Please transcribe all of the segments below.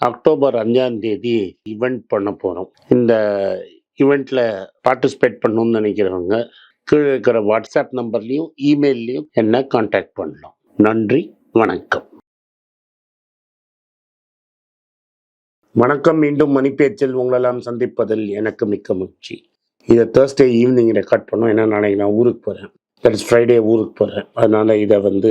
October அஞ்சாம் தேதி event பண்ண போகிறோம் இந்த ஈவெண்ட்டில் பார்ட்டிசிபேட் பண்ணணும்னு நினைக்கிறவங்க கீழே இருக்கிற வாட்ஸ்அப் நம்பர்லேயும் இமெயில்லையும் என்ன காண்டாக்ட் பண்ணலாம். நன்றி வணக்கம். வணக்கம் மீண்டும் மணிப்பேச்சில் உங்களெல்லாம் சந்திப்பதில் எனக்கு மிக்க மகிழ்ச்சி. இதை தேர்ஸ்டே ஈவினிங் ரெக்கார்ட் பண்ணோம். ஏன்னா நாளைக்கு நான் ஊருக்கு போகிறேன் தட் இஸ் ஃப்ரைடே ஊருக்கு போகிறேன் அதனால் இதை வந்து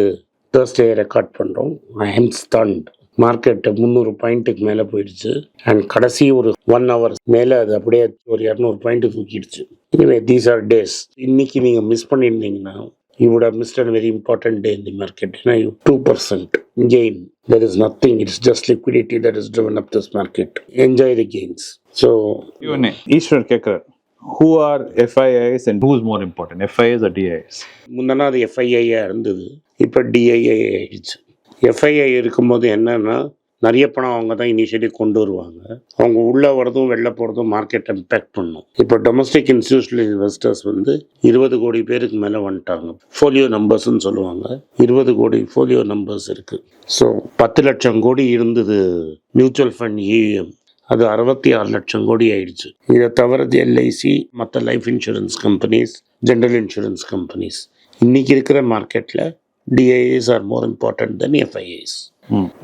தேர்ஸ்டே ரெக்கார்ட் பண்ணுறோம் ஐ ஹெம் ஸ்டண்ட் மார்க்கெட்டு முந்நூறு பாயிண்ட்டுக்கு மேலே போயிடுச்சு அண்ட் கடைசி ஒரு ஒன் ஹவர் மேலே அது அப்படியே ஒரு இரநூறு பாயிண்ட் தூக்கிடுச்சு இனிமே தீஸ் ஆர் டேஸ் இன்னைக்கு நீங்கள் மிஸ் பண்ணியிருந்தீங்கன்னா you would have missed a very important day in the market. You know, you 2% gain. There is nothing. It's just liquidity that has driven up this market. Enjoy the gains. So, Q&A. Eswar கேட்குறார் who are FIIs and who is more important FIs DIs முந்தனா அது எஃப்ஐஐயாக இருந்தது இப்போ DII ஆயிடுச்சு FII இருக்கும்போது என்னென்னா நிறைய பணம் அவங்க தான் இனிஷியலி கொண்டு வருவாங்க. அவங்க உள்ளே வரதும் வெளில போகிறதும் மார்க்கெட்டை இம்பேக்ட் பண்ணும். இப்போ டொமஸ்டிக் இன்ஸ்டியூஷனல் இன்வெஸ்டர்ஸ் வந்து இருபது கோடி பேருக்கு மேலே வந்துட்டாங்க. ஃபோலியோ நம்பர்ஸ்ன்னு சொல்லுவாங்க. இருபது கோடி ஃபோலியோ நம்பர்ஸ் இருக்குது ஸோ பத்து லட்சம் கோடி இருந்தது மியூச்சுவல் ஃபண்ட் இஎம் அது அறுபத்தி ஆறு லட்சம் கோடி ஆயிடுச்சு. இதை தவிர எல்ஐசி மற்ற life insurance companies general insurance companies இன்றைக்கி இருக்கிற மார்க்கெட்டில் டிஐஏஸ் ஆர் மோர் இம்பார்ட்டன்ட் தென் எஃப்ஐஏஸ்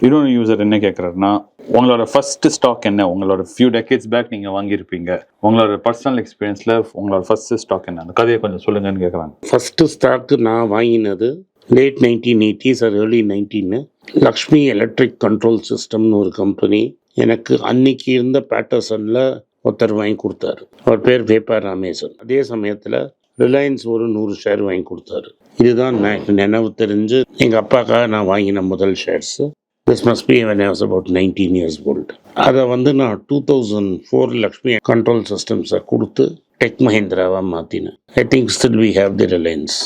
இன்னொன்று யூசர் என்ன கேட்குறாருன்னா உங்களோட ஃபர்ஸ்ட் ஸ்டாக் என்ன? உங்களோட ஃபியூ டெக்கேட்ஸ் பேக் நீங்கள் வாங்கியிருப்பீங்க. உங்களோட பர்சனல் எக்ஸ்பீரியன்ஸில் உங்களோட ஃபர்ஸ்ட் ஸ்டாக் என்ன? அந்த கதையை கொஞ்சம் சொல்லுங்கன்னு கேட்குறாங்க ஃபஸ்ட்டு ஸ்டாக்கு நான் வாங்கினது late nineteen eighties or early nineteen Lakshmi electric control சிஸ்டம்னு ஒரு கம்பெனி எனக்கு அன்னைக்கு இருந்த பேட்டர்சனில் ஒருத்தர் வாங்கி கொடுத்தாரு. அவர் பேர் வேப்பா ராமேசன் அதே சமயத்தில் ரிலையன்ஸ் ஒரு நூறு ஷேர் வாங்கி கொடுத்தாரு. இதுதான் நான் நினைவு தெரிஞ்சு எங்கள் அப்பாக்காக நான் வாங்கின முதல் shares this must be when I was about nineteen years old அதை வந்து நான் two thousand four Lakshmi control சிஸ்டம்ஸை கொடுத்து டெக் மஹிந்திராவாக மாற்றினேன் I think still we have the Reliance.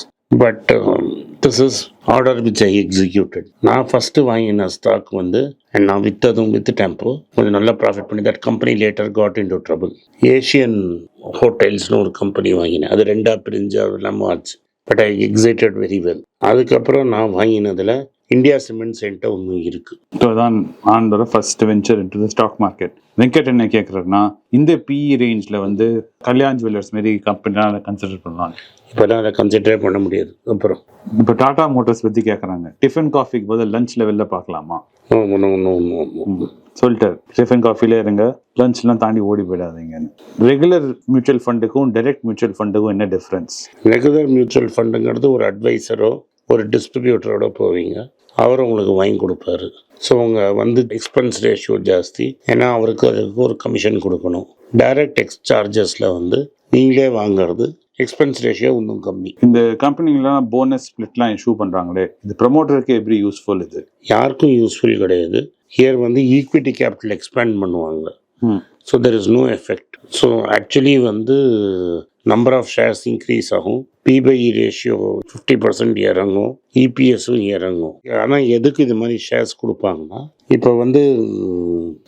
But this is order which I executed நான் first வாங்கின stock வந்து and நான் விற்றதும் வித் டெம்போ கொஞ்சம் நல்லா ப்ராஃபிட் பண்ணி that company later got into trouble Asian ஹோட்டல்ஸ்னு ஒரு கம்பெனி வாங்கினேன். அது ரெண்டாக பிரிஞ்சு அது இல்லாமல் ஆச்சு but I excited very well அதுக்கப்புறம் நான் வாங்கினதில் இந்தியா சிமெண்ட்ஸ் என்கிட்ட ஒன்று இருக்குது ஸோ தான் ஆனந்தோட first venture into the stock market Venkat என்ன கேட்குறாருன்னா இந்த பிஇ ரேஞ்சில் வந்து கல்யாண் ஜுவல்லர்ஸ் மாரி கம்பெனிலாம் கன்சிடர் பண்ணலாம் இப்போலாம் அதை கன்சிடரே பண்ண முடியாது. அப்புறம்? இப்போ டாடா மோட்டார்ஸ் பற்றி கேட்குறாங்க டிஃபன் காஃபிக்கு பதில் லஞ்சில் வெளில பார்க்கலாமா. சொல்லிட்டார். டிஃபன் காஃபிலே இருங்க லஞ்ச்லாம் தாண்டி ஓடி போயிடாதீங்கன்னு. ரெகுலர் மியூச்சுவல் ஃபண்டுக்கும் டைரக்ட் மியூச்சுவல் ஃபண்டுக்கும் என்ன டிஃப்ரென்ஸ் ரெகுலர் மியூச்சுவல் ஃபண்டுங்கிறது ஒரு அட்வைசரோ ஒரு டிஸ்ட்ரிபியூட்டரோட போவீங்க. அவர் உங்களுக்கு வாங்கி கொடுப்பாரு. ஸோ உங்கள் வந்து எக்ஸ்பென்ஸ் ரேஷியோ ஜாஸ்தி. ஏன்னா அவருக்கு அதுக்கு ஒரு கமிஷன் கொடுக்கணும். டைரக்ட் எக்ஸ் சார்ஜஸில் வந்து நீங்களே வாங்குறது எக்ஸ்பென்ஸ் ரேஷியோ இன்னும் கம்மி. இந்த கம்பெனிலாம் போனஸ் ஸ்பிளிட்லாம் இஷ்யூ பண்ணுறாங்களே இது ப்ரொமோட்டருக்கு எப்படி யூஸ்ஃபுல் இது? யாருக்கும் யூஸ்ஃபுல் கிடையாது. ஹியர் வந்து ஈக்விட்டி கேபிட்டல் எக்ஸ்பேண்ட் பண்ணுவாங்க. So there is no effect so actually வந்து நம்பர் ஆஃப் ஷேர்ஸ் இன்க்ரீஸ் ஆகும். பிபை ரேஷியோ ஃபிஃப்டி பர்சன்ட் இறங்கும். இபிஎஸும் இறங்கும். ஆனால் எதுக்கு இது மாதிரி ஷேர்ஸ் கொடுப்பாங்கன்னா இப்போ வந்து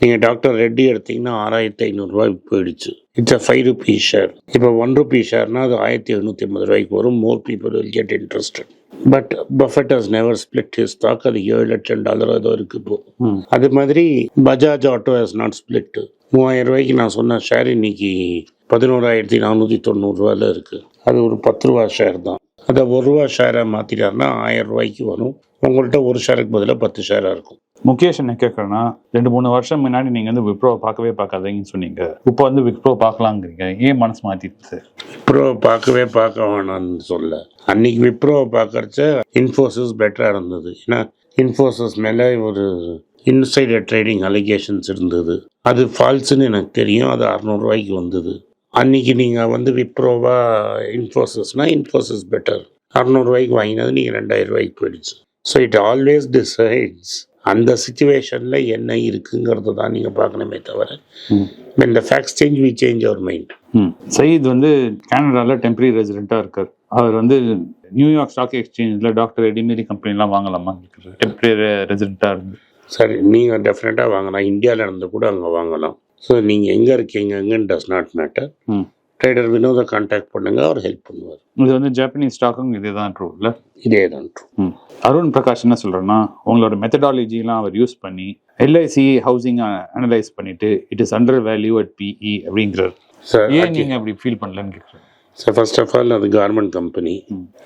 நீங்கள் டாக்டர் ரெட்டி எடுத்தீங்கன்னா ஆறாயிரத்தி ஐநூறுரூவா போயிடுச்சு. It's a five rupees share இப்போ ஒன் ருபீஸ் ஷேர்னால் அது ஆயிரத்தி எழுநூற்றி ஐம்பது ரூபாய்க்கு வரும். More people will get interested but Buffett has never split his stock அது ஏழு லட்சம் டாலர் ஏதோ இருக்கு இப்போ. அது மாதிரி Bajaj auto has not split மூவாயிரம் ரூபாய்க்கு நான் சொன்ன ஷேர் இன்னைக்கு பதினோராயிரத்தி நானூற்றி தொண்ணூறுரூவாயில் இருக்குது அது ஒரு பத்து ரூபா ஷேர் தான். அதை ஒரு ரூபா ஷேரை மாற்றிட்டாருன்னா ஆயிரம் ரூபாய்க்கு வரும். உங்கள்கிட்ட ஒரு ஷேருக்கு பதிலாக பத்து ஷேராக இருக்கும். முகேஷ் என்ன கேட்குறேன்னா ரெண்டு மூணு வருஷம் முன்னாடி நீங்கள் வந்து விப்ரோவை பார்க்கவே பார்க்காதீங்கன்னு சொன்னீங்க. இப்போ வந்து விப்ரோ பார்க்கலாங்கிறீங்க. ஏன் மனசு மாற்றிடுது விப்ரோவை பார்க்கவே பார்க்க வேணாம்னு சொல்ல அன்னைக்கு விப்ரோவை பார்க்கறச்ச இன்ஃபோசிஸ் பெட்டராக இருந்தது. ஏன்னா இன்ஃபோசிஸ் மேலே ஒரு இன்சைடர் ட்ரேடிங் அலிகேஷன்ஸ் இருந்தது. அது ஃபால்ஸ்னு எனக்கு தெரியும். அது அறநூறுவாய்க்கு வந்தது. அன்னைக்கு நீங்கள் வந்து விப்ரோவா இன்ஃபோசிஸ்னா இன்ஃபோசிஸ் பெட்டர் அறநூறுவாய்க்கு வாங்கினது நீங்கள் ரெண்டாயிரம் ரூபாய்க்கு போயிடுச்சு. ஸோ இட் ஆல்வேஸ் டிசைட்ஸ் அந்த சுச்சுவேஷனில் என்ன இருக்குங்கிறது தான் நீங்கள் பார்க்கணுமே தவிர. இந்த facts change we change our mind Sayeed வந்து கனடாவில் டெம்பரரி ரெசிடெண்ட்டாக இருக்கார். அவர் வந்து நியூயார்க் ஸ்டாக் எக்ஸ்சேஞ்சில் டாக்டர் எடிமேரி கம்பெனிலாம் வாங்கலாமா டெம்பரரி ரெசிடெண்ட்டாக இருந்து. சரி நீங்கள் டெஃபினட்டாக வாங்கலாம் இந்தியாவில் இருந்து கூட அங்கே வாங்கலாம். ஸோ நீங்கள் எங்கே இருக்கீங்க டஸ் நாட் மேட்டர் ட்ரேடர் வினோதை கான்டாக்ட் பண்ணுங்க அவர் ஹெல்ப் பண்ணுவார். இது வந்து ஜாப்பனீஸ் ஸ்டாக்கும் இதே தான் ட்ரூ இல்லை? இதே தான். ம். அருண் பிரகாஷ் என்ன சொல்கிறேன்னா உங்களோட மெத்தடாலஜிலாம் அவர் யூஸ் பண்ணி எல்ஐசி ஹவுசிங் அனலைஸ் பண்ணிட்டு it is under value at PE அப்படிங்கிறார். சார் ஏன் நீங்கள் அப்படி ஃபீல் பண்ணலன்னு கேட்குறேன் சார் ஃபர்ஸ்ட் ஆஃப் ஆல் அது கார்மெண்ட் கம்பெனி.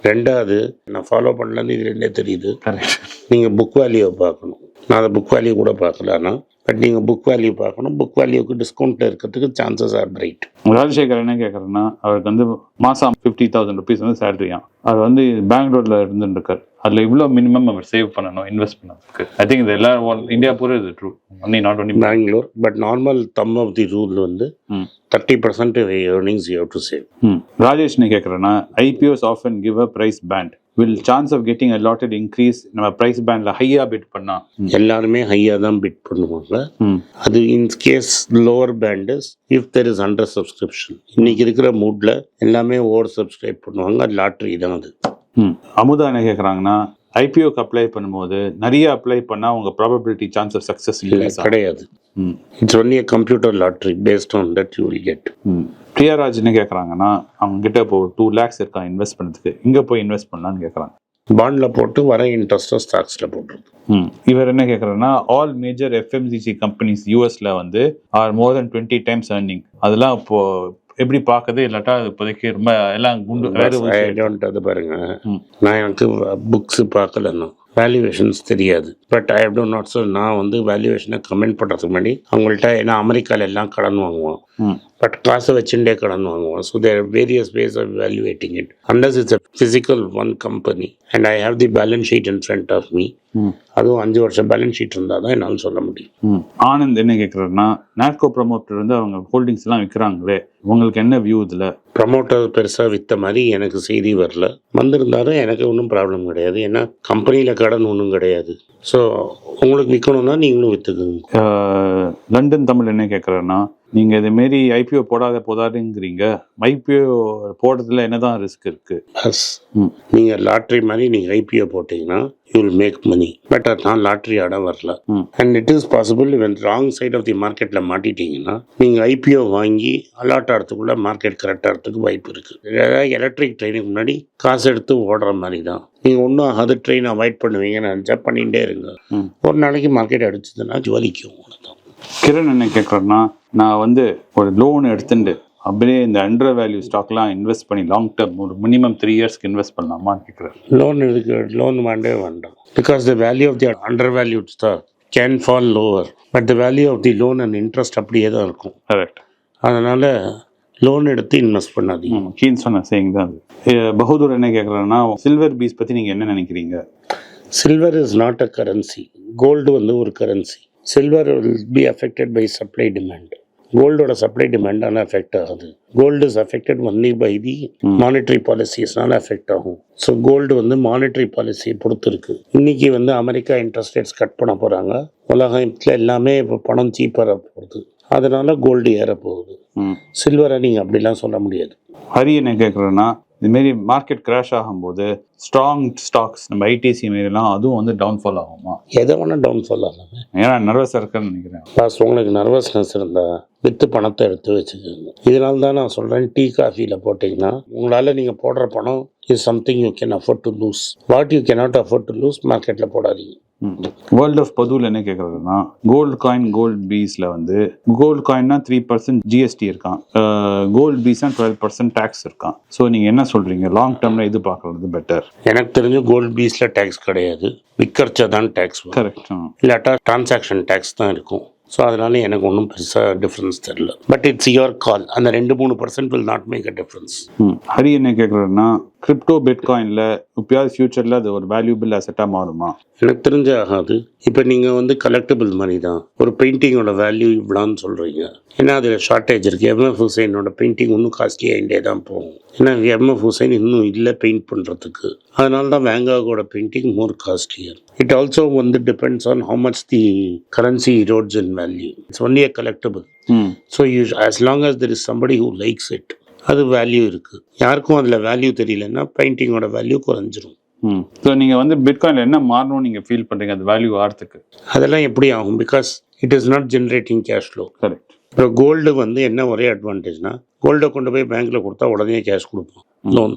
ரெண்டாவது நான் ஃபாலோ பண்ணலன்னு இது ரெண்டே தெரியுது. கரெக்ட் நீங்கள் புக் வேல்யூவை பார்க்கணும். நான் அதை புக் வேல்யூ கூட பார்க்கலன்னா பட் நீங்கள் புக் வேல்யூ பார்க்கணும். புக் வேல்யூக்கு டிஸ்கவுண்ட்டில் இருக்கிறதுக்கு சான்சஸ் ஆர் பிரைட் ராஜசேகர் என்ன கேட்குறேன்னா அவருக்கு வந்து மாதம் ஃபிஃப்டி தௌசண்ட் ருபீஸ் வந்து சேலரியாம் அவர் வந்து பெங்களூரில் இருந்துட்டு இருக்கார் அதில் இவ்வளோ மினிமம் அவர் சேவ் பண்ணணும் இன்வெஸ்ட் பண்ணதுக்கு ஐ திங்க் இது எல்லா இந்தியா பூரா இது true only not only Bangalore but normal thumb of the rule வந்து thirty percent earnings you to save Rajesh என்ன கேட்குறேன்னா IPOs often give a price band will chance of getting allotted increase நம்ம price பேண்டில் ஹையாக bit பண்ணா. எல்லாருமே ஹையாக தான் பிட் பண்ணுவாங்க. அது in case lower bands if there is under subscription இன்னைக்கு இருக்கிற மூட்ல எல்லாமே ஓவர் சப்ஸ்கிரைப் பண்ணுவாங்க லாட்ரி தான் அது. அமுதா என்ன கேட்குறாங்கன்னா ஐபிஓக்கு அப்ளை பண்ணும்போது நிறைய அப்ளை பண்ணால் உங்கள் ப்ராபபிலிட்டி சான்ஸ் ஆஃப் சக்ஸஸ் இல்லை கிடையாது. It's only computer lottery based on that you will get hmm Priyaraj என்ன கேட்குறாங்கன்னா அவங்க கிட்ட இப்போ டூ லேக்ஸ் இருக்கான் இன்வெஸ்ட் பண்ணுறதுக்கு இங்கே போய் இன்வெஸ்ட் பண்ணலான்னு கேட்குறாங்க பாண்டில் போட்டு வர இன்ட்ரெஸ்ட்டை ஸ்டாக்ஸில் போட்டுருது ம். இவர் என்ன கேட்குறாருன்னா ஆல் மேஜர் எஃப்எம்சிசி கம்பெனிஸ் யூஎஸ்ல வந்து are more than twenty times earning. அதெல்லாம் இப்போ எப்படி பார்க்குது இல்லாட்டா அது இப்போதைக்கு ரொம்ப எல்லாம் குண்டு வேறு பாருங்க. நான் எனக்கு புக்ஸ் பார்க்கலன்னா வேல்யூவேஷன்ஸ் தெரியாது. But I don't not so நான் வந்து வேல்யூவேஷனை கமெண்ட் பண்ணுறதுக்கு முன்னாடி அவங்கள்ட்ட ஏன்னா அமெரிக்கால எல்லாம் கடன் வாங்குவோம். பட் காசை வச்சுட்டே கடன் வாங்குவோம் so there various ways of valuating it அண்டர்ஸ் it's a physical one company and I have the balance sheet in front of me hmm அதுவும் அஞ்சு வருஷம் பேலன்ஸ் ஷீட் இருந்தால் தான் என்னால் சொல்ல முடியும். ம் ஆனந்த் என்ன கேட்குறாருன்னா நாட்கோ ப்ரமோட்டர் வந்து அவங்க ஹோல்டிங்ஸ் எல்லாம் விற்கிறாங்களே உங்களுக்கு என்ன வியூ இதில்? ப்ரமோட்டர் பெருசாக விற்ற மாதிரி எனக்கு செய்தி வரல. வந்திருந்தாலும் எனக்கு ஒன்றும் ப்ராப்ளம் கிடையாது. ஏன்னா கம்பெனியில் கடன் ஒன்றும் கிடையாது. ஸோ உங்களுக்கு விற்கணும்னா நீங்களும் விற்றுக்குங்க லண்டன் தமிழ் என்ன கேட்குறாருன்னா நீங்கள் இதுமாரி ஐபிஓ போடாத போதாதுங்கிறீங்க. ஐபிஓ போடுறதுல என்னதான் ரிஸ்க் இருக்கு? ப்ளஸ் ம். நீங்கள் லாட்ரி மாதிரி நீங்கள் ஐபிஓ போட்டிங்கன்னா you will make money but நான் லாட்ரி ஆட வரல. And it is possible even wrong side of the மார்க்கெட்டில் மாட்டிட்டீங்கன்னா நீங்கள் ஐபிஓ வாங்கி அலாட் ஆகிறதுக்குள்ள மார்க்கெட் கரெக்ட் ஆகிறதுக்கு வாய்ப்பு இருக்குது ஏதாவது எலக்ட்ரிக் ட்ரெயினுக்கு முன்னாடி காசு எடுத்து ஓடுற மாதிரி தான். நீங்கள் ஒன்றும் அது ட்ரெயின் அவாய்ட் பண்ணுவீங்கன்னு நினச்சா பண்ணிகிட்டே இருங்க. ம். ஒரு நாளைக்கு மார்க்கெட் அடிச்சதுன்னா ஜுவலிக்கும் அவ்வளவுதான். கிரண் என்ன கேட்குறேன்னா நான் வந்து ஒரு லோன் எடுத்துட்டு அப்படியே இந்த அண்டர் வேல்யூ ஸ்டாக்லாம் இன்வெஸ்ட் பண்ணி லாங் டேர்ம் ஒரு மினிமம் த்ரீ இயர்ஸ்க்கு இன்வெஸ்ட் பண்ணலாமான்னு கேட்குறேன் லோன் இருக்கு லோன் வேண்டவே வேண்டாம். Because the value of the under valued stock can fall lower but the value of the loan and interest அப்படியே தான் இருக்கும். கரெக்ட் அதனால் லோன் எடுத்து இன்வெஸ்ட் பண்ணாதீங்க. கீன் சொன்ன சேயிங் தான் அது. பகதூர் என்ன கேட்குறாருன்னா சில்வர் பீஸ் பற்றி நீங்கள் என்ன நினைக்கிறீங்க? Silver is not a currency gold வந்து ஒரு currency silver will be affected by supply demand கோல்டோட supply டிமாண்டான அஃபெக்ட் ஆகுது. Gold is affected only by the monetary பாலிசிஸ்னால affect ஆகும். ஸோ கோல்டு வந்து மானிட்டரி பாலிசியை பொறுத்து இருக்கு இன்னைக்கு வந்து அமெரிக்கா இன்ட்ரெஸ்ட் ரேட்ஸ் கட் பண்ண போகிறாங்க உலகத்தில் எல்லாமே இப்போ பணம் சீப்பராக போகுது. அதனால கோல்டு ஏற போகுது சில்வரை நீங்கள் அப்படிலாம் சொல்ல முடியாது. ஹரி என்ன கேட்குறேன்னா இதுமாரி மார்க்கெட் கிராஷ் ஆகும்போது ஸ்ட்ராங் ஸ்டாக்ஸ் நம்ம ஐடிசி மாரிலாம் அதுவும் வந்து டவுன்ஃபால் ஆகுமா? எதை வேணால் டவுன் சொல்லலாமே ஏன்னா நர்வஸாக இருக்குன்னு நினைக்கிறேன். பாஸ் உங்களுக்கு நர்வஸ்னஸ் இருந்தால் விற்று பணத்தை எடுத்து வச்சுக்கோங்க. இதனால தான் நான் சொல்கிறேன் டீ காஃபியில் போட்டிங்கன்னா உங்களால் நீங்கள் போடுற பணம் is something you can afford to lose what you cannot afford to lose மார்க்கெட்டில் போடாதீங்க. வேர்ல்ட் ஆஃப் பதுவில் என்ன கேட்குறதுன்னா கோல்டு காயின் கோல்டு பீஸில் வந்து கோல்டு காயின்னா த்ரீ பர்சன்ட் ஜிஎஸ்டி இருக்கான். கோல்டு பீஸ்னா டுவெல் பர்சன்ட் டேக்ஸ் இருக்கான். ஸோ நீங்கள் என்ன சொல்கிறீங்க லாங் டேர்மில் இது பார்க்குறது பெட்டர் எனக்கு தெரிஞ்சு கோல்டு பீஸில் டேக்ஸ் கிடையாது. விற்கர்ச்சா தான் டேக்ஸ் கரெக்ட் இல்லாட்டா டிரான்சாக்ஷன் டேக்ஸ் தான் இருக்கும். ஸோ அதனால எனக்கு ஒன்றும் பெருசாக டிஃப்ரென்ஸ் தெரில பட் இட்ஸ் யுவர் கால் அந்த ரெண்டு மூணு percent will not make a difference Hari என்ன கேட்குறதுன்னா கிரிப்டோ பிட்காயின்ல இப்பயாவது ஃபியூச்சர்ல அது ஒரு வேல்யூபிள் அசெட்டா மாறுமா? எனக்கு தெரிஞ்ச ஆகாது. இப்போ நீங்கள் வந்து கலெக்டபிள் மாதிரி தான். ஒரு பெயிண்டிங்கோட வேல்யூ இவ்வளோன்னு சொல்கிறீங்க ஏன்னா அதில் ஷார்ட்டேஜ் இருக்குது எம்எஃப் ஹுசைனோட பெயிண்டிங் இன்னும் காஸ்ட்லி ஆகிட்டே தான் போகும். ஏன்னா எம்எஃப் ஹுசைன் இன்னும் இல்லை பெயிண்ட் பண்ணுறதுக்கு அதனால தான் வேங்காகோட painting more costlier it also வந்து depends on how much the currency rots in value it's only a collectable so you as long as there is somebody who likes it அது value இருக்குது யாருக்கும் அதில் value தெரியலன்னா பெயிண்டிங்கோட value குறைஞ்சிரும். ம். So நீங்க வந்து பிட்காயின்ல என்ன மாறணும்னு நீங்க ஃபீல் பண்றீங்க? அது வேல்யூ ஆகிறதுக்கு அதெல்லாம் எப்படி ஆகும்? Because it is not generating cash flow correct அப்புறம் கோல்டு வந்து என்ன ஒரே அட்வான்டேஜ்னா கோல்டை கொண்டு போய் பேங்க்ல கொடுத்தா உடனே கேஷ் கொடுப்போம். லோன்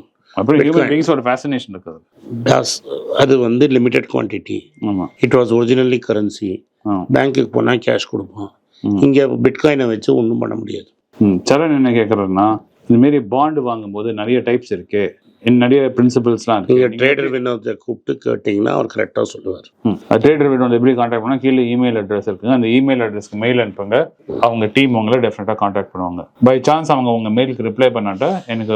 அது வந்து limited quantity it was originally currency பேங்க்குக்கு போனால் கேஷ் கொடுப்பான் ம். இங்கே பிட்காயினை வச்சு ஒன்றும் பண்ண முடியாது. சரண் என்ன கேட்குறேன்னா இந்த மாரி பாண்டு வாங்கும்போது நிறைய டைப்ஸ் இருக்கு. இன்னும் நிறைய பிரின்சிபல்ஸ்லாம் நீங்கள் இருக்கு. ட்ரேடர் வினோத்தை கூப்பிட்டு கேட்டிங்கன்னா அவர் கரெக்டாக சொல்லுவார். ட்ரேடர் வந்து எப்படி காண்டாக்ட் பண்ணால் கீழே இமெயில் அட்ரஸ் இருக்குங்க. அந்த இமெயில் அட்ரஸ்க்கு மெயில் அனுப்புங்க. அவங்க டீம் உங்களை டெஃபினட்டாக காண்டாக்ட் பண்ணுவாங்க. பை சான்ஸ் அவங்க உங்க மெயிலுக்கு ரிப்ளை பண்ணாட்டா எனக்கு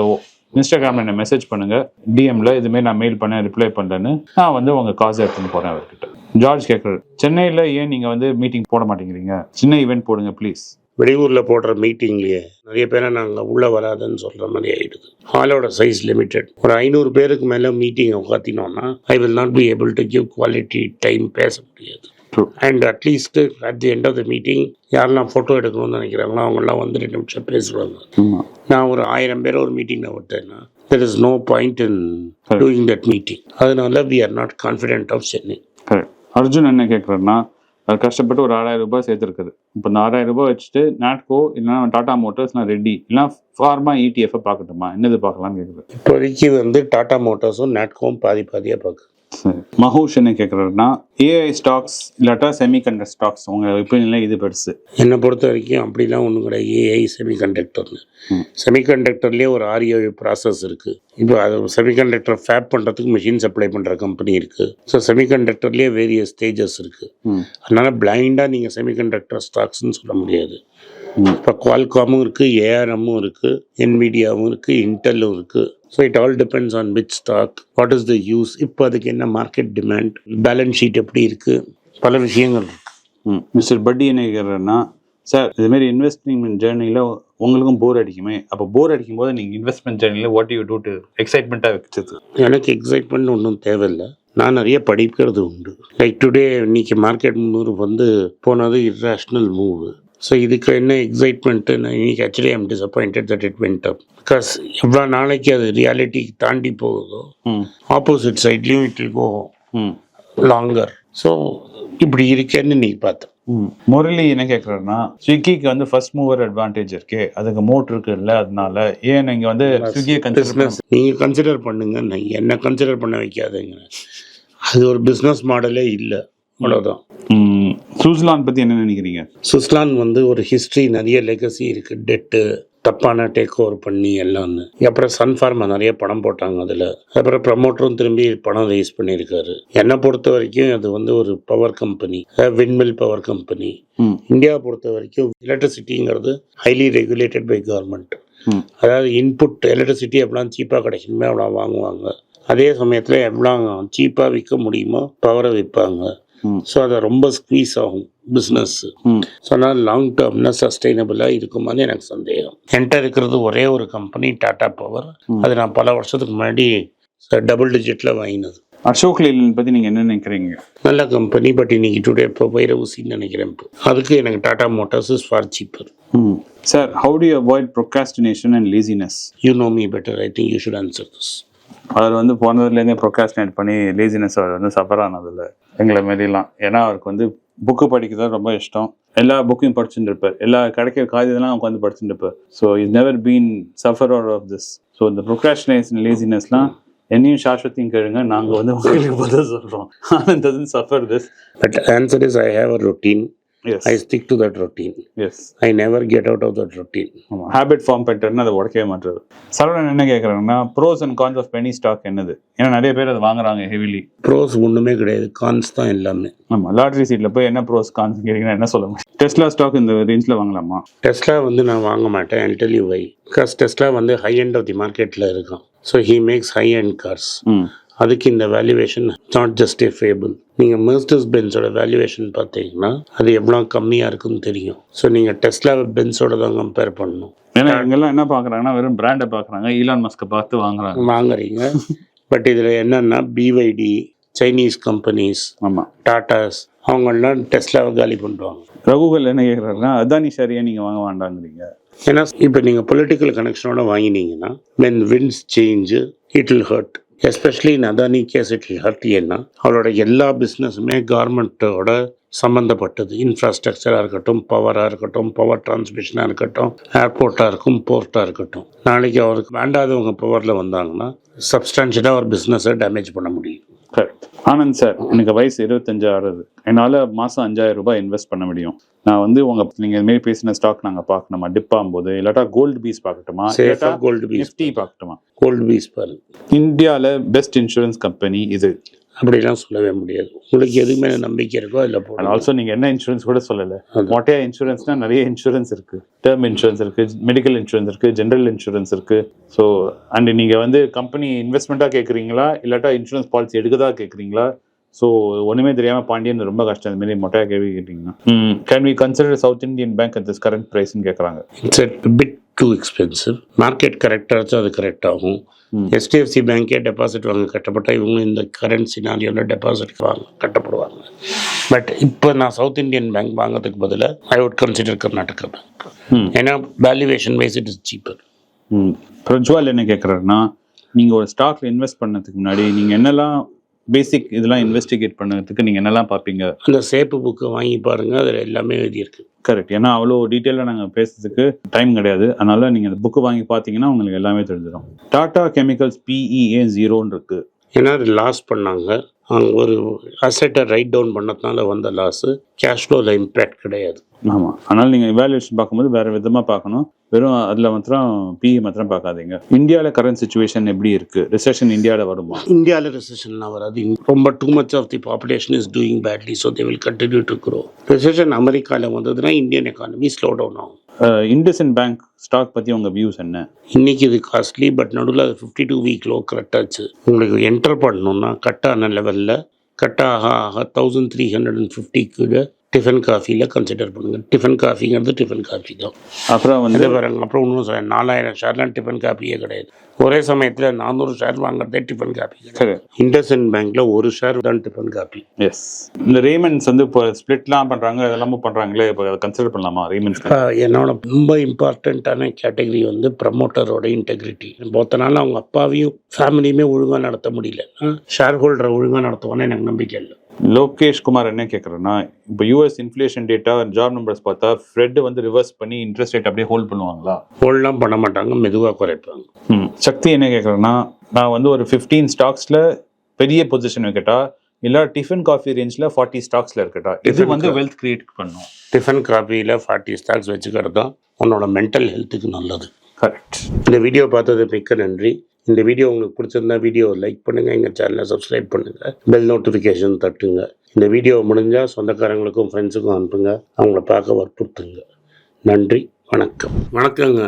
இன்ஸ்டாகிராமில் என்ன மெசேஜ் பண்ணுங்க. டிஎம்ல இதுமாரி நான் மெயில் பண்ணேன் ரிப்ளை பண்ணுறேன்னு நான் வந்து உங்க காசு எடுத்துன்னு போறேன் அவர்கிட்ட. ஜார்ஜ் கேட்குறாரு சென்னையில் ஏன் நீங்க வந்து மீட்டிங் போட மாட்டேங்கிறீங்க? சின்ன ஈவெண்ட் போடுங்க ப்ளீஸ் வெளியூரில் போடுற மீட்டிங்லேயே நிறைய பேரை நாங்கள் உள்ளே வராதுன்னு சொல்கிற மாதிரி ஆகிடுது ஹாலோட சைஸ் லிமிட்டெட் ஒரு ஐநூறு பேருக்கு மேலே meeting உட்காத்தினோன்னா I will not be able to give quality time பேச முடியாது. And at least at the end of the meeting யாரெல்லாம் ஃபோட்டோ எடுக்கணும்னு நினைக்கிறாங்களோ அவங்கெல்லாம் வந்து ரெண்டு நிமிஷம் பேசுவாங்க. நான் ஒரு ஆயிரம் பேரை ஒரு மீட்டிங்கில் விட்டேன்னா there is no point in. Doing that meeting அதனால we are not confident of Chennai Arjun என்ன கேட்குறாருன்னா அது கஷ்டப்பட்டு ஒரு ஆறாயிரம் ரூபாய் சேர்த்துருக்குது இப்போ இந்த ஆறாயிரம் ரூபாய் வச்சுட்டு நாட்கோ இல்லைன்னா டாடா மோட்டர்ஸ் நான் ரெடி இல்லைன்னா ஃபார்மா இடிஎஃப் பார்க்கட்டுமா? என்னது பார்க்கலாம்னு கேட்குறது இப்போதைக்கு வந்து டாடா மோட்டார்ஸும் நாட்கோவும் பாதி பாதியாக பார்க்குது. மஹூஷ் என்ன கேட்குறாருன்னா ஏஐ ஸ்டாக்ஸ் இல்லாட்டா செமிகண்டர் ஸ்டாக்ஸ் உங்க ஒப்பீனியன்ல இது பெருசு. என்னை பொறுத்த வரைக்கும் அப்படிலாம் ஒன்றும் கிடையாது. ஏஐ செமிகண்டக்டர்னு. செமிகண்டக்டர்லேயே ஒரு ஆரியோ ப்ராசஸ் இருக்குது இப்போ அது செமிகண்டக்டர் ஃபேப் பண்ணுறதுக்கு மிஷின் சப்ளை பண்ணுற கம்பெனி இருக்குது ஸோ செமிகண்டக்டர்லேயே வேரியஸ் ஸ்டேஜஸ் இருக்குது அதனால் பிளைண்டாக நீங்கள் செமிகண்டக்டர் ஸ்டாக்ஸ்னு சொல்ல முடியாது. இப்போ குவால்காமும் இருக்குது ஏஆர்எம்மும் இருக்குது என்விடியாவும் இருக்குது இன்டெல்லும் இருக்குது so it all depends on which stock what is the use இப்போ அதுக்கு என்ன மார்க்கெட் டிமாண்ட் பேலன்ஸ் ஷீட் எப்படி இருக்குது பல விஷயங்கள் மிஸ்டர் பட்டி என்ன கேட்குறாருன்னா சார் இது மாதிரி இன்வெஸ்ட்மெண்ட் ஜேர்னியில் உங்களுக்கும் போர் அடிக்குமே. அப்போ போர் அடிக்கும் போது நீங்கள் இன்வெஸ்ட்மெண்ட் ஜேர்னியில் வாட் யூ டூ டு எக்ஸைட்மெண்ட்டாக வச்சது? எனக்கு எக்ஸைட்மெண்ட் ஒன்றும் தேவையில்லை. நான் நிறைய படிக்கிறது உண்டு. லைக் டுடே இன்னைக்கு மார்க்கெட் மூவ் வந்து போனது இர்ரேஷ்னல் மூவ் ஸோ இதுக்கு என்ன எக்ஸைட்மெண்ட்டு நான் இன்னைக்கு actually I'm disappointed that it went up because எவ்வளோ நாளைக்கு அது ரியாலிட்டி தாண்டி போகுதோ ம். ஆப்போசிட் சைட்லேயும் இட் வில் கோ ம். லாங்கர் ஸோ இப்படி இருக்கேன்னு நீ பார்த்தேன் ம். முரளி என்ன கேட்குறாருன்னா ஸ்விக்கிக்கு வந்து ஃபர்ஸ்ட் மூவர் அட்வான்டேஜ் இருக்கு அதுக்கு மோட் இருக்குல்ல அதனால ஏன் நீங்க வந்து ஸ்விக்கியை கன்சிடர் நீங்கள் கன்சிடர் பண்ணுங்க என்ன கன்சிடர் பண்ண வைக்காதீங்க அது ஒரு பிஸ்னஸ் மாடலே இல்லை அவ்வளோதான் சுவிட்சர்லாந்து பத்தி என்ன நினைக்கிறீங்க? சுவிட்சர்லாந்து வந்து ஒரு ஹிஸ்ட்ரி நிறைய லெகசி இருக்கு. டெட்டு தப்பான டேக் ஓவர் பண்ணி எல்லாம்னு அப்புறம் சன்ஃபார்மா நிறைய படம் போட்டாங்க அதில். அப்புறம் ப்ரமோட்டரும் திரும்பி பணம் ரைஸ் பண்ணியிருக்காரு. என்னை பொறுத்த வரைக்கும் அது வந்து ஒரு power company windmill power company இந்தியாவை பொறுத்த வரைக்கும் எலக்ட்ரிசிட்டிங்கிறது ஹைலி ரெகுலேட்டட் பை கவர்மெண்ட் அதாவது இன்புட் எலக்ட்ரிசிட்டி எவ்வளோ சீப்பாக கிடைக்கணுமோ அவ்வளோ வாங்குவாங்க. அதே சமயத்தில் எவ்வளோ சீப்பாக விற்க முடியுமோ பவரை விற்பாங்க. ஸோ அதை ரொம்ப ஸ்குவீஸ் ஆகும் பிஸ்னஸ் அதனால் லாங் டேர்ம்னா சஸ்டைனபிளாக இருக்குமான்னு எனக்கு சந்தேகம். என்கிட்ட இருக்கிறது ஒரே ஒரு கம்பெனி டாடா பவர். அது நான் பல வருஷத்துக்கு முன்னாடி டபுள் டிஜிட்டில் வாங்கினது. அசோக் லேலன் பத்தி நீங்க என்ன நினைக்கிறீங்க? நல்ல கம்பெனி பட் இன்னைக்கு டுடே இப்போ வைர ஊசின்னு நினைக்கிறேன் இப்போ. அதுக்கு எனக்கு Tata motors is far cheaper sir how to avoid procrastination and laziness you know me better I think you should answer this அவர் வந்து பிறந்ததுலேருந்தே ப்ரொகாஸ்டினேட் பண்ணி லேசினஸ் அவர் வந்து சஃபர் ஆனதில்ல. எங்களை மாரிலாம் ஏன்னா அவருக்கு வந்து புக்கு படிக்கிறது ரொம்ப இஷ்டம். எல்லா புக்கையும் படிச்சுட்டு இருப்பார். எல்லா கிடைக்கிற காரியத்தெல்லாம் உட்காந்து படிச்சுட்டு இருப்பார். So is never been suffer are of this so இந்த ப்ரொகாஸ்டினேஷன் லேசினஸ்லாம் என்னையும் சாஸ்வத்தையும் கேளுங்க. நாங்கள் வந்து உங்களுக்கு பதில் சொல்கிறோம் Anand suffer this but answer is I have a routine yes I stick to that routine yes I never get out of that routine ஆமாம் ஹேபிட் ஃபார்ம் பண்ணிட்டேன்னு அதை உடைக்கவே மாட்டாரு சரவணன் என்ன கேட்குறாங்கன்னா pros and cons of penny stock என்னது? ஏன்னா நிறைய பேர் அதை வாங்குறாங்க ஹெவிலி ப்ரோஸ் ஒன்றுமே கிடையாது கான்ஸ் தான் எல்லாமே. ஆமாம் லாட்ரி சீட்டில் போய் என்ன ப்ரோஸ் கான்ஸ் கேட்டிங்கன்னா என்ன சொல்ல முடியும்? டெஸ்லா ஸ்டாக் இந்த ரேஞ்சில் வாங்கலாமா? டெஸ்லா வந்து நான் வாங்க மாட்டேன் tell you why because Tesla வந்து ஹை எண்ட் ஆஃப் தி மார்க்கெட்டில் இருக்கான். So he makes high and cars hmm. அதுக்கு இந்த valuation not just a fable நீங்கள் மெர்ஸ்டஸ் பென்ஸோட வேல்யூவேஷன் பார்த்தீங்கன்னா அது எவ்வளோ கம்மியாக இருக்குன்னு தெரியும். ஸோ நீங்கள் டெஸ்லா பென்ஸோட தான் கம்பேர் பண்ணணும். ஏன்னா இவங்கெல்லாம் என்ன பாக்குறாங்கன்னா வெறும் பிராண்டை பாக்குறாங்க ஈலான் மஸ்கை பார்த்து வாங்குறாங்க. வாங்குறீங்க. பட் இதில் என்னன்னா பிவைடி சைனீஸ் கம்பெனிஸ் ஆமா. டாட்டாஸ் அவங்கெல்லாம் டெஸ்லாவை காலி பண்ணுவாங்க ரகுகள் என்ன கேக்குறாருன்னா அதானி ஷாரியா நீங்க வாங்க வேண்டாங்கிறீங்க. ஏன்னா இப்போ நீங்கள் பொலிட்டிக்கல் கனெக்ஷனோட வாங்கினீங்கன்னா when winds change it will hurt especially in Adani case it hurt ஏன்னா அவளோட எல்லா பிஸ்னஸுமே கவர்மெண்ட்டோட சம்மந்தப்பட்டது இன்ஃப்ராஸ்ட்ரக்சராக இருக்கட்டும் பவராக இருக்கட்டும் பவர் டிரான்ஸ்மிஷனாக இருக்கட்டும் ஏர்போர்ட்டாக இருக்கும் போர்ட்டாக இருக்கட்டும். நாளைக்கு அவருக்கு வேண்டாதவங்க பவரில் வந்தாங்கன்னா சப்ஸ்டான்ஷியலாக ஒரு பிஸ்னஸை டேமேஜ் பண்ண முடியும். கரெக்ட் ஆனந்த் சார் எனக்கு வயசு இருபத்தஞ்சு ஆறுது என்னால மாசம் அஞ்சாயிரம் ரூபாய் இன்வெஸ்ட் பண்ண முடியும். நான் வந்து உங்க நீங்க இது மாதிரி பேசின ஸ்டாக் நாங்க பார்க்கணுமா? டிப் ஆகும்போது இல்லாட்டா கோல்டு பீஸ் பார்க்கட்டுமா? இல்லாட்டா கோல்டு பீஸ் நிஃப்டி பார்க்கட்டுமா? கோல்டு பீஸ் பாருங்க. இந்தியால பெஸ்ட் இன்சூரன்ஸ் கம்பெனி இது. அப்படிலாம் சொல்லவே முடியாது. உங்களுக்கு எது மேலே நம்பிக்கை இருக்கோ அதில் அண்ட் போகலாம் ஆல்சோ நீங்க என்ன இன்சூரன்ஸ் கூட சொல்லல. மொட்டையா இன்சூரன்ஸ்னா நிறைய இன்சூரன்ஸ் இருக்கு. டேர்ம் இன்சூரன்ஸ் இருக்கு மெடிக்கல் இன்சூரன்ஸ் இருக்கு ஜெனரல் இன்சூரன்ஸ் இருக்கு. ஸோ அண்ட் நீங்க வந்து கம்பெனி இன்வெஸ்ட்மெண்ட்டா கேக்குறீங்களா? இல்லாட்டா இன்சூரன்ஸ் பாலிசி எடுக்கதா கேக்குறீங்களா? ஸோ ஒண்ணுமே தெரியாம பாண்டியன் ரொம்ப கஷ்டம். இந்த மாதிரி மொட்டையா கேள்வி கேட்டீங்கன்னா. Can we consider South Indian Bank at this current பிரைஸ்னு கேக்குறாங்க. It's bit too expensive market கரெக்டாக அது கரெக்ட் ஆகும். ஹெச்டிஎஃப்சி பேங்க்கே டெபாசிட் வாங்க. கட்டப்பட்டால் இவங்க இந்த கரண்ட் சினாரியோவில் டெபாசிட் வாங்க கட்டப்படுவாங்க. பட் இப்போ நான் சவுத் இந்தியன் பேங்க் வாங்குறதுக்கு பதிலாக I would consider Karnataka Bank. ஏன்னா valuation wise it is cheaper. Prajwal என்ன கேட்குறாருன்னா நீங்கள் ஒரு ஸ்டாக்ல இன்வெஸ்ட் பண்ணதுக்கு முன்னாடி நீங்கள் என்னெல்லாம் பேசிக் இதெல்லாம் இன்வெஸ்டிகேட் பண்ணதுக்கு நீங்கள் என்னெல்லாம் பார்ப்பீங்க? அந்த சேப்பு புக்கை வாங்கி பாருங்கள் அதில் எல்லாமே எழுதியிருக்கு. கரெக்ட் ஏன்னா அவ்வளோ டீட்டெயிலாக நாங்கள் பேசுறதுக்கு டைம் கிடையாது. அதனால நீங்கள் அந்த புக்கு வாங்கி பார்த்தீங்கன்னா உங்களுக்கு எல்லாமே தெரிஞ்சிடும். டாடா கெமிக்கல்ஸ் பிஇஏ ஜீரோன்னு இருக்கு. ஏன்னா லாஸ் பண்ணாங்க. அவங்க ஒரு அசெட்டை ரைட் டவுன் பண்ணதுனால வந்த லாஸு கேஷ் ஃப்ளோவில் இம்பேக்ட் கிடையாது. ஆமாம் அதனால நீங்கள் இவாலுவேஷன் பார்க்கும்போது வேற விதமாக பார்க்கணும். வெறும் அதில் மாத்திரம் பிஇ மாத்திரம் பார்க்காதீங்க. இந்தியாவில் கரண்ட் சுச்சுவேஷன் எப்படி இருக்கு? ரிசெஷன் இந்தியாவில் வருமா? இந்தியாவில் ரெசெஷன்லாம் வராது. ரொம்ப too much of the population is doing badly so they will continue to grow recession அமெரிக்காவில் வந்ததுன்னா இந்தியன் எக்கானமி ஸ்லோ டவுன் ஆகும். இண்டஸ்இன் பேங்க் ஸ்டாக் பற்றி உங்கள் வியூஸ் என்ன? இன்னைக்கு இது காஸ்ட்லி பட் நடுவில் அது ஃபிஃப்டி டூ வீக் லோ கரெக்டாச்சு உங்களுக்கு என்டர் பண்ணணும்னா கட்டான லெவலில் கட்டாக ஆக தௌசண்ட் த்ரீ ஹண்ட்ரட் அண்ட் ஃபிஃப்டிக்கு டிஃபன் காஃபியில் கன்சிடர் பண்ணுங்கள் டிஃபன் காஃபிங்கிறது டிஃபன் காஃபி தான். அப்புறம் வந்து பாருங்க. அப்புறம் இன்னும் சொல்றேன் நாலாயிரம் ஷேர்லாம் டிஃபன் காப்பியே கிடையாது. ஒரே சமயத்தில் நானூறு ஷேர் வாங்குறதே டிஃபன் காப்பி கிடையாது. சரி. இண்டஸ்இன் பேங்க்ல ஒரு ஷேர் தான் டிஃபன் காப்பி எஸ் இந்த ரேமன்ஸ் வந்து இப்போ ஸ்ப்ளிட்லாம் பண்றாங்க அதெல்லாமும் பண்றாங்களே இப்போ கன்சிடர் பண்ணலாமா ரேமன்ஸ் என்னோட ரொம்ப இம்பார்ட்டண்ட்டான கேட்டகரி வந்து ப்ரமோட்டரோட இன்டெகிரிட்டி போத்தனால அவங்க அப்பாவையும் ஃபேமிலியுமே ஒழுங்காக நடத்த முடியல. ஷேர் ஹோல்டரை ஒழுங்காக நடத்துவான்னு எனக்கு நம்பிக்கை இல்லை. லோகேஷ் குமார் என்ன கேட்குறேன்னா இப்போ US inflation data job numbers பார்த்தா ஃப்ரெட் வந்து ரிவர்ஸ் பண்ணி இன்ட்ரெஸ்ட் ரேட் அப்படியே ஹோல்ட் பண்ணுவாங்களா? ஹோல்ட்லாம் பண்ண மாட்டாங்க மெதுவாக குறைப்பாங்க. சக்தி என்ன கேட்குறேன்னா நான் வந்து ஒரு ஃபிஃப்டீன் ஸ்டாக்ஸில் பெரிய பொசிஷன் வைக்கட்டா இல்லை டிஃபன் காஃபி ரேஞ்சில் ஃபார்ட்டி ஸ்டாக்ஸில் இருக்கட்டா? இது வந்து வெல்த் கிரியேட் பண்ணும். டிஃபன் காப்பியில் ஃபார்ட்டி ஸ்டாக்ஸ் வச்சுக்கிறது தான் உன்னோட மென்டல் ஹெல்த்துக்கு நல்லது. கரெக்ட் இந்த வீடியோ பார்த்தது மிக்க நன்றி. இந்த வீடியோ உங்களுக்கு பிடிச்சிருந்தா வீடியோ லைக் பண்ணுங்கள் எங்கள் சேனலை சப்ஸ்கிரைப் பண்ணுங்கள் பெல் நோட்டிஃபிகேஷன் தட்டுங்க. இந்த வீடியோ முடிஞ்சால் சொந்தக்காரங்களுக்கும் ஃப்ரெண்ட்ஸுக்கும் அனுப்புங்க அவங்கள பார்க்க வற்புறுத்துங்க. நன்றி வணக்கம். வணக்கங்க.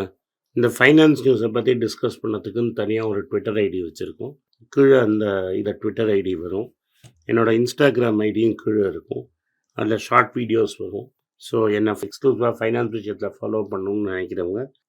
இந்த ஃபைனான்ஸ் நியூஸை பற்றி டிஸ்கஸ் பண்ணதுக்குன்னு தனியாக ஒரு ட்விட்டர் ஐடி வச்சுருக்கோம். கீழே அந்த இதை ட்விட்டர் ஐடி வரும். என்னோடய இன்ஸ்டாகிராம் ஐடியும் கீழே இருக்கும். அதில் ஷார்ட் வீடியோஸ் வரும். ஸோ என்னை எக்ஸ்க்ளூசிவாக ஃபைனான்ஸ் விஷயத்தில் ஃபாலோ பண்ணணும்னு நினைக்கிறவங்க